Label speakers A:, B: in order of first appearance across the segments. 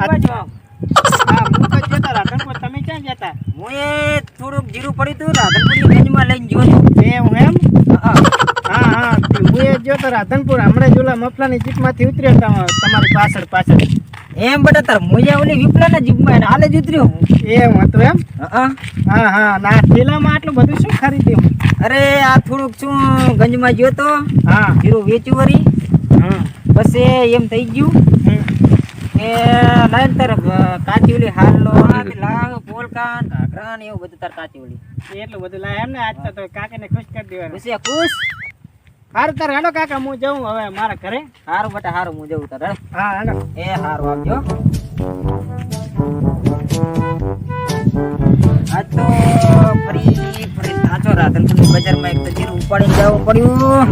A: તમે ક્યાં જતા?
B: હું એ થોડુંક જીરું પડ્યું હતું રાધનપુરની ગંજમાં લઈને ગયો એ
A: હું એમ?
B: હા,
A: હા. હા એ જો તો રાધનપુર. હમણાં જોલા મફલાની જીપમાંથી ઉતર્યો તમારી પાછળ પાછળ.
B: એમ બટા તાર મોજા ઓલી વિપલાના એને હાલે જ ઉતર્યો હું.
A: એમ હતું એમ?
B: હા
A: હા. ના થેલામાં આટલું બધું શું ખરીદ્યું?
B: અરે આ થોડુંક શું ગંજમાં ગયો તો?
A: હા.
B: જીરું વેચ્યું વરી.
A: હા
B: પછી એમ થઈ ગયું. કે લાઈન તાર કાચી ઓલી હાલો લાવ પોલકાન એવું બધું તાર કાચી ઓલી
A: એટલું બધું લાય એમ ને આજ તો કાકાને ખુશ કરી દેવાનું.
B: ખુશ?
A: હારું તાર હાલો કાકા હું જાઉં હવે મારા ઘરે.
B: હારું બટા હારું હું જવું તાર
A: હા? હાલો.
B: એ હારું આવજો આ તો ફરી ફરી સાચો રાત બજારમાં એક તો જીરું ઉપાડીને જવું પડ્યું.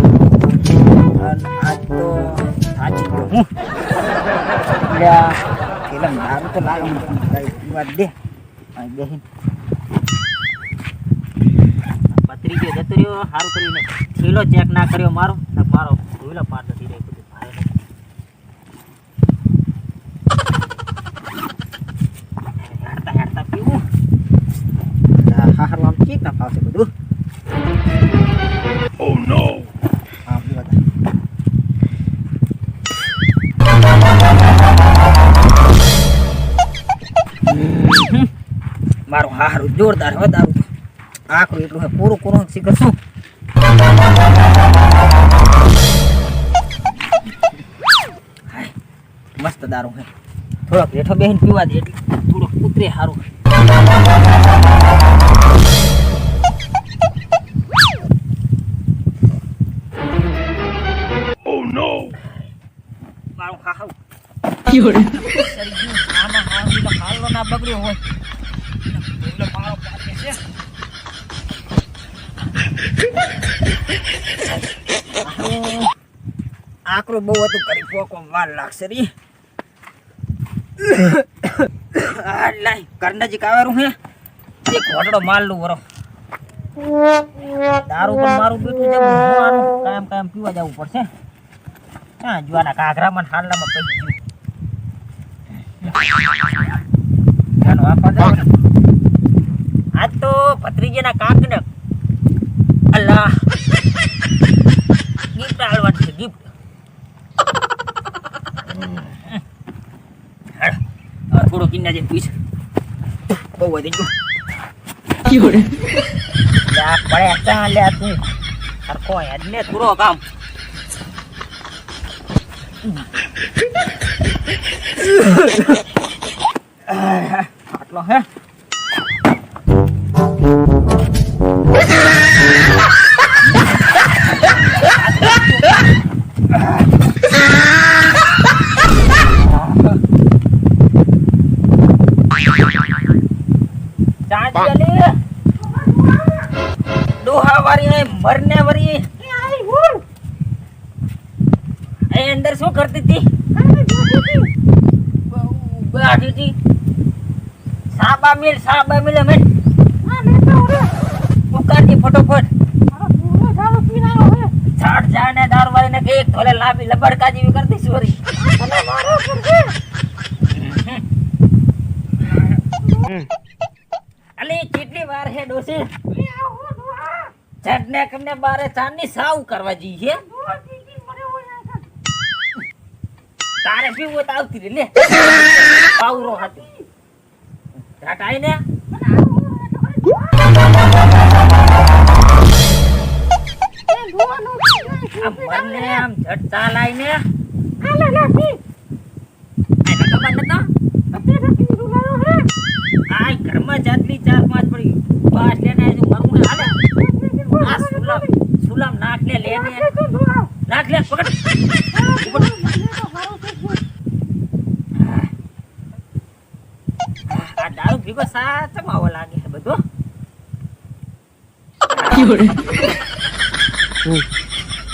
B: લ્યા, પેલા દારૂ તો લાગે પીવા દે અહીં પત્રી ગયો જતો રહ્યો સારું કરીને થેલો ચેક ના કર્યો મારો મારો ધોઈલો પાર નથી મારું હારું જોરદાર હવે દારૂ તો. આખરું એટલું હે પૂરું પૂરું શીખર શું? હાય, મસ્ત દારૂ હે થોડોક હેઠો બેહીને પીવા દે એટલે થોડોક ઉતરે સારું મારું હાહુ સરી ગયું. આમાં હાહુ તો હાલો ના બગડ્યો હોય. એટલે મારો પાસે છે આકરું બહુ હતું, કરી પોકવા વાર લાગશે રી. આ લાય, ઘર નજીક આવેલું હે. એક ઘોટડો માલનું વરો દારૂ પણ મારું બેટું છે આનું કાયમ કાયમ પીવા જવું પડશે. હા જવાના કાઘરામાં હાલનામાં પડી ગયું. ચાલો તો ભત્રીજીના કાકને અલ્લાહ. ગિફ્ટ આલવાનું છે ગિફ્ટ થોડો કિન્ના જે પીશ બહુ વધી ગયું પડે ચા લ્યા તું. સરખો હેડ ને થોડો કામ. આટલો હે. ડોહા વારી મરને વરી. એ અંદર શું કરતી હતી? બેઠી હતી. સાબા મિલ સાબા મિલ અમે. ઉકાળતી ફટોફટ. ઝાડ ને દાર વાળી ને એક થોલે લાંબી લબડકા જેવી કરતી સોરી અલી હે ડોસી કમને સાવ કરવા જી તારે પીવું તો આવતી રે લે પાવરો હતી આમ ઝટ ચાલ ને. ખબર નતો ચાર પાંચ પડી. પાસ લેને મરવું ને હાલે. આ સુલામ સુલામ નાખ લે લે ને. નાખ લે, પકડ. આ દારૂ ભીગો સાચમ આવો લાગે છે બધો.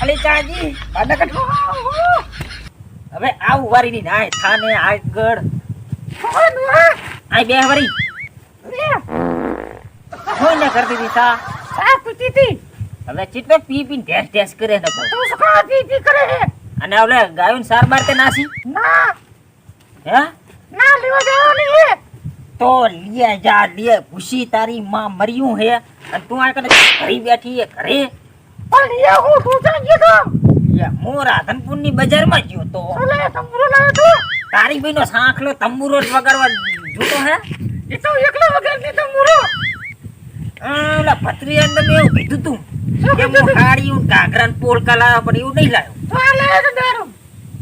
B: અલી ચાજી બાડા કટ હવે આવું વારી ની નાય થાને આગળ. આય બે વરી ને કરતી હતી સા હવે ચિત્તો પી પી ટેસ ટેસ કરે ને અને હવે ગાયું સાર બાર તે નાસી હે
C: ના લેવા જવાની હે
B: તો લે જા લે ખુશી તારી માં મર્યું હે અને તું આ કને ઘરે બેઠી હે ઘરે
C: પણ લે હું તું ચાલ ગયો
B: લે હું રાધનપુરની બજારમાં ગયો તો
C: તો લે તંબુરો લાવ્યો તો
B: તારી બેનો સાંખલો તંબુરો જ વગાડવા જોતો હે
C: એ તો એકલો વગરની તંબુરો
B: ઓલા ભત્રી અંદર મેં એવું કીધું તું કે હું હાડી હું ઘાઘરા ને પોલકા લાવ્યો પણ એવું નહીં લાવ્યો
C: દારૂ.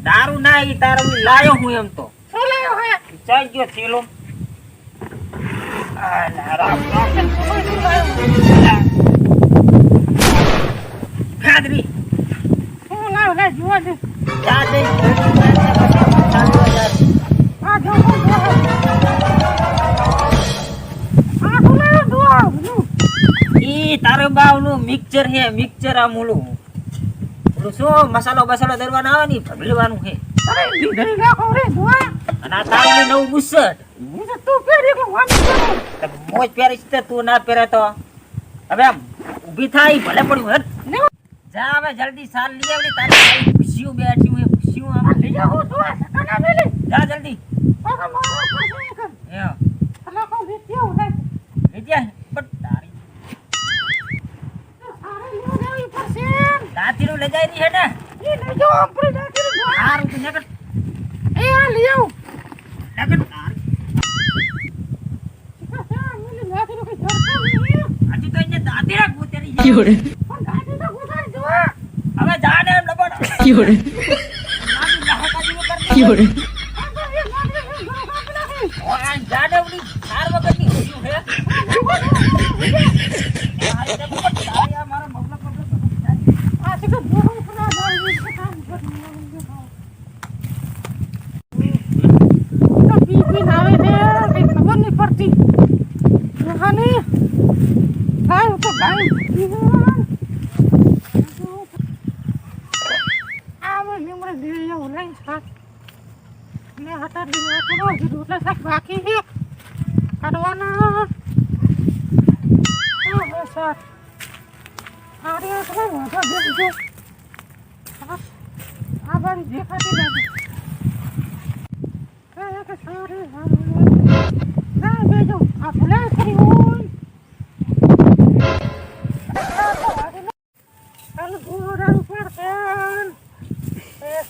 B: દારૂ ના ઈ તારું લાયો હું એમ તો.
C: શું લાવ્યો હે?
B: ચાલ ગયો થેલો. ખાદરી
C: હું લાવ લે જોવા દે
B: જા. દે
C: આ જો.
B: ઈ તારો બાવનું મિક્સર હે મિક્સર આ મૂલું ઓલું શું મસાલો બસાલો દરવાનો આવે ને ભગલવાનું હે
C: અરે ધીરે રાખો રે જોવા
B: અને આ તારું નવું બુસટ
C: તું
B: મોજ પહેરીશ તો તું ના પહેરે તો. હવે આમ ઊભી થાય ભલે પડ્યું
C: ને
B: જા હવે જલ્દી સાલ લઈ આવની તારી ખુશીઓ બેઠી ખુશીઓ આમ.
C: લઈ સકાના મેલી.
B: જા જલ્દી
C: આવું રે
B: લઈ જા પણ તારી
C: સારે લેવા જાવી પડશે
B: દાંતીનું લઈ જાય ની હેડે
C: એ લઈ જાઓ આપણે જાતી
B: હારું તું નકર
C: એ આ લઈ આવું નહીં
B: હજી તો એને દાંતી ગોતેરી છે.
C: પણ તો ગુસાઈ જોવા
B: હવે જા ડબડ
D: Fiore,
B: લાગી જા હકાજી કર
D: fiore,
C: આ તો એ લાથી તો ઘણો કાપી નાખી
B: ઓય જા ને ઉડી ચાર વખતની ખુશીઓ હે આ ડબડ તારી આ મારો મગલો મગલો
C: આ તો જોવા ખરા દારૂ છે કામ કરી તો પી પી નાવે છે કઈ નહીં પડતી જોવાની ગાય તો ગાય. આ મેં લીમડે દીવી એવું લઈને શાક. ને હટાર દીવી કરો હજી રોટલા શાક બાકી છે. કાઢવાના. ઓહો શાક? આરે આટલા મોટા દેખજો આ બારી દેખાતી નથી. કે સારે સારું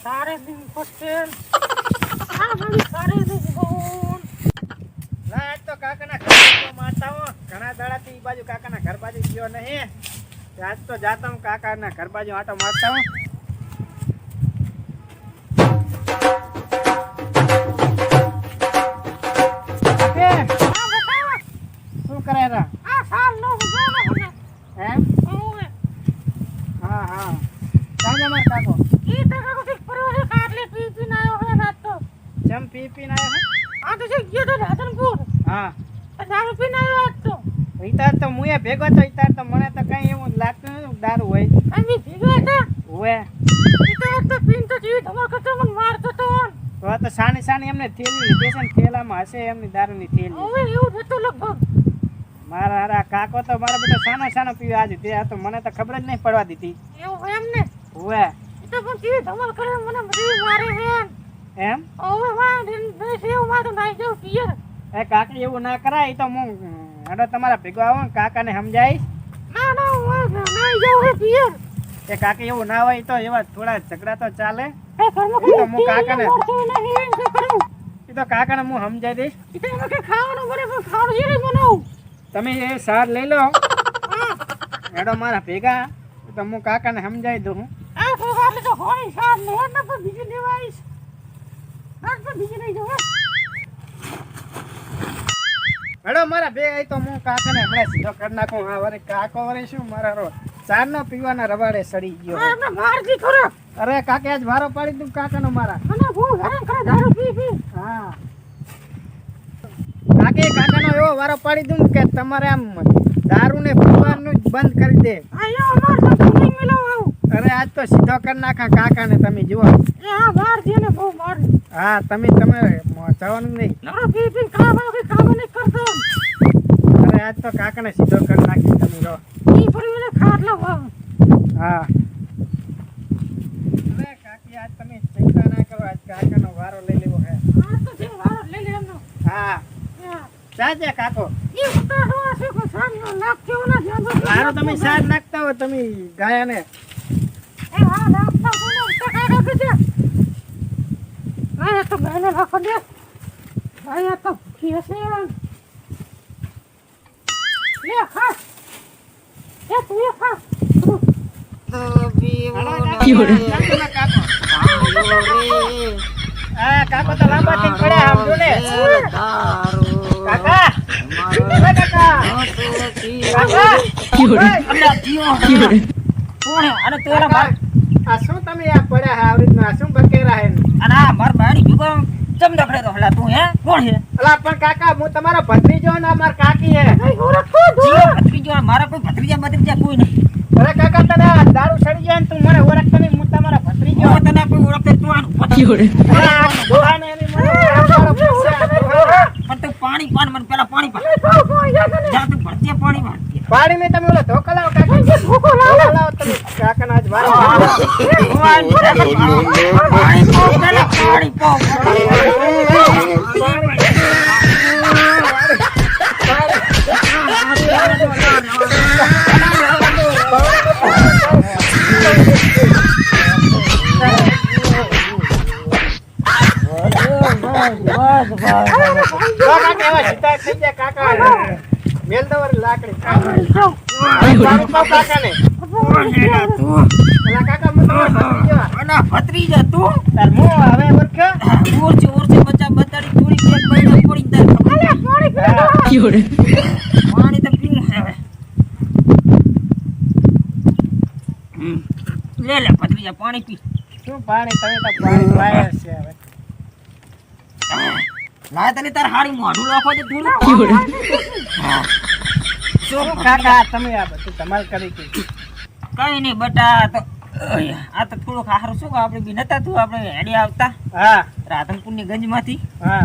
C: સારે દિન પડશે આ બારી સારે દિન બોલ આજ તો કાકાના ઘર મારતા હો ઘણા દાડાથી ઈ બાજુ કાકાના ઘર બાજુ ગયો નહીં. આજ તો જાતા હું કાકાના ઘર બાજુ આટો મારતા હું. તો આ તો
B: સાની સાની એમને થેલી લીધી છે ને થેલામાં હશે એમની દારૂની થેલી
C: હવે એવું થતું લગભગ.
B: મારા હારા કાકો તો મારા બધા સાનો સાનો પીવે આજે. તે આ તો મને તો ખબર જ નહીં પડવા દીધી.
C: એવું એમ ને? ઈ તો પણ જીવી ધમાલ કરે મને બધી મારે હે
B: એમ.
C: હવે માં એવું માં તો નાઈ જાવ પિયર.
B: એ કાકી એવું ના કરાય તો હું હેડો તમારા ભેગો આવો કાકાને સમજાઈશ.
C: ના ના હું નાઈ જાવ હે પિયર.
B: કે કાકી એવું ના હોય તો એવા થોડા ઝઘડા તો ચાલે.
C: એ
B: તો હું કાકાને- એ તો કાકાને હું સમજાવી દઈશ.
C: ઈ તો એમાં કઈ ખાવાનું બને પણ ખાવાનું બનાવું.
B: તમે એ સાર લઈ લો.
C: હા
B: મારા ભેગા. તો હું કાકાને સમજાવી દઉં.
C: આ તો હોય સાર ને ના પણ બીજી લેવા આવીશ પણ બીજી લઈ જાવ
B: હેડો મારા ભેગા તો હું કાકાને હમણાં સીધો કરી નાખું. હા વરે કાકો વરે શું મારા રો ચારનો પીવાના રવાડે સડી ગયો.
C: હા ખરો.
B: અરે કાકે આજ વારો પાડી દઉં કાકાનો મારા.
C: અને બહુ હેરાન કરે દારૂ પી પી.
B: હા. કાકે કાકાનો એવો વારો પાડી દઉં કે તમારે આમ દારૂ ને પીવાનું જ બંધ કરી દે.
C: આયો અમાર તો નહીં મિલાવ
B: અરે આજ તો સીધો કરી નાખા કાકાને તમે જુઓ.
C: એ આ મારજી ને બહુ માર
B: હા તમે તમારે જવાનું નહીં.
C: નરો પી પી કે કામ નહીં કરતો.
B: અરે આજ તો કાકાને સીધો કરી નાખી તમે રહો
C: ઈ ફરી ખાટલા વાવ
B: હા. અરે કાકી આજ તમે ચિંતા ના કરો આજ કાકાનો વારો લઈ લેવો હે.
C: આ તો જે વારો લઈ લે
A: હા.
C: હા.
A: સાચે કાકો.
C: ઈ ઉતારો કે ને જ્યાં
A: મારો તમે સાર નાખતા હોય તમે ગાયાને.
C: એ હા નાખતા તો ને ટકા રાખી દે આ તો ગાયને નાખો દે. આ તો ભૂખી હશે લે ખા એ તું એ ખા તું.
A: હા કાકો તો લાંબા થઈને પડ્યા આમ જો ને કાકા શું તમે આ પડ્યા હે આવી રીતના શું બકેરા હે
B: અને માર ચમ દખડેલો હલા તું હે? કોણ હે
A: અલા પણ કાકા હું તમારો ભત્રીજો ને માર કાકી હે.
B: ભત્રીજો મારા કોઈ ભત્રીજા ભત્રીજા કોઈ નહીં.
A: અરે કાકા તને દારૂ ચડી જાય ને તું મને ઓળખતો નહીં હું તમારો ભત્રીજો.
B: હું તને કોઈ ઓળખે તું આનું
A: એની મને આ ડોહા.
B: પણ તું પાણી પાન મને પેલા પાણી પાન.
C: તો
B: જા તું ભરજે પાણી પાન.
A: પાડીને તમે ઓલા ધોકા લાવો કાકા. ધોકો લાવો તમે કાકા. કાકા મેલ લાકડી. કાકા તમારો ભત્રીજો
B: અને તું.
A: તાર હું હવે
B: બચ્ચા બતાડી બૈડા પડી. પાણી તો પીવું હવે. લે લે જા પાણી પી.
A: શું પાણી? તમે તો પાણી પાયા છે હવે.
B: લાય તને તાર હારી મોઢું નાખો છે થોડું
A: શું કાકા? તમે આ બધું ધમાલ કરી હતી
B: કઈ નહીં બટા તો આ તો થોડુંક હારું. શું આપણે બી નતા તું આપણે હેડી આવતા.
A: હા.
B: રાધનપુરની ગંજમાંથી.
A: હા.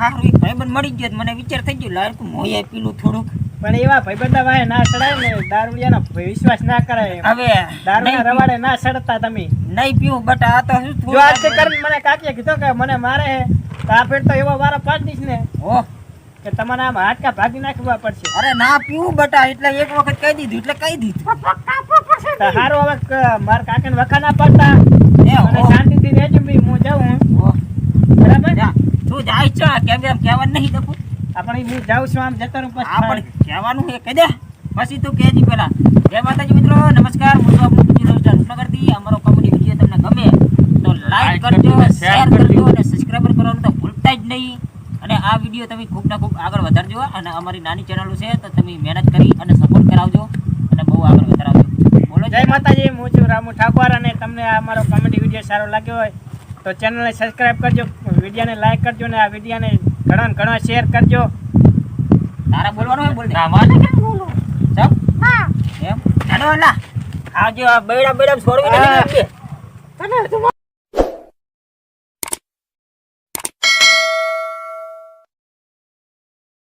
B: હારું એક ભાઈબંધ મળી ગયો તો મને વિચાર થઈ ગયો લાલ મોયા પીલું થોડુંક.
A: પણ એવા ભાઈબંધા વાહે ના ચડાય ને દારૂડિયાનો વિશ્વાસ ના કરાય
B: હવે
A: દારૂના રવાડે ના ચડતા તમે.
B: નહીં પીવું બટા આ તો શું
A: જો આજે કરીને મને કાકીએ કીધું કે મને મારે હે તો આ ફેર તો એવો વારો પાડી ને
B: ઓહ
A: કે તમારે આમ હાડકા ભાગી નાખવા પડશે.
B: અરે ના પીવું બટા એટલે એક વખત કહી દીધું એટલે કહી દીધું.
A: તો હવે ક- મારા કાકાને વખા ના પડતા.
B: એ
A: અને શાંતિથી રહેજો બી હું જાઉં બરાબર?
B: તું જાય છે કેમ એમ કહેવાનું નહીં દખું
A: આપણે હું જાઉં છું આમ જતો રહું પછી
B: કહેવાનું છે કહી દે. પછી તું કહેજી પેલા. જય માતાજી મિત્રો નમસ્કાર. હું છું આપણું અમારો કોમેડી વીડિયો તમને ગમે તો લાઈક કરજો શેર કરજો. અને ભૂલતા જ નહીં. અને આ વીડિયો તમે ખૂબ ના ખૂબ આગળ વધારજો અને અમારી નાની ચેનલો છે તો તમે મહેનત કરી અને સપોર્ટ કરાવજો અને બહુ આગળ વધારાવજો બોલો
A: જય માતાજી હું છું રામુ ઠાકોર અને તમને આ અમારો કોમેડી વીડિયો સારો લાગ્યો હોય તો ચેનલને સબસ્ક્રાઇબ કરજો વિડીયોને લાઈક કરજો ને આ વિડીયોને ઘણા ઘણા શેર કરજો.
B: તારા બોલવાનું હોય બોલ દે.
C: કેમ બોલો?
B: સબ
C: હા.
B: એમ? ચાલો એલા આવજો આ બેડા બેડા છોડવી. નથી
C: તને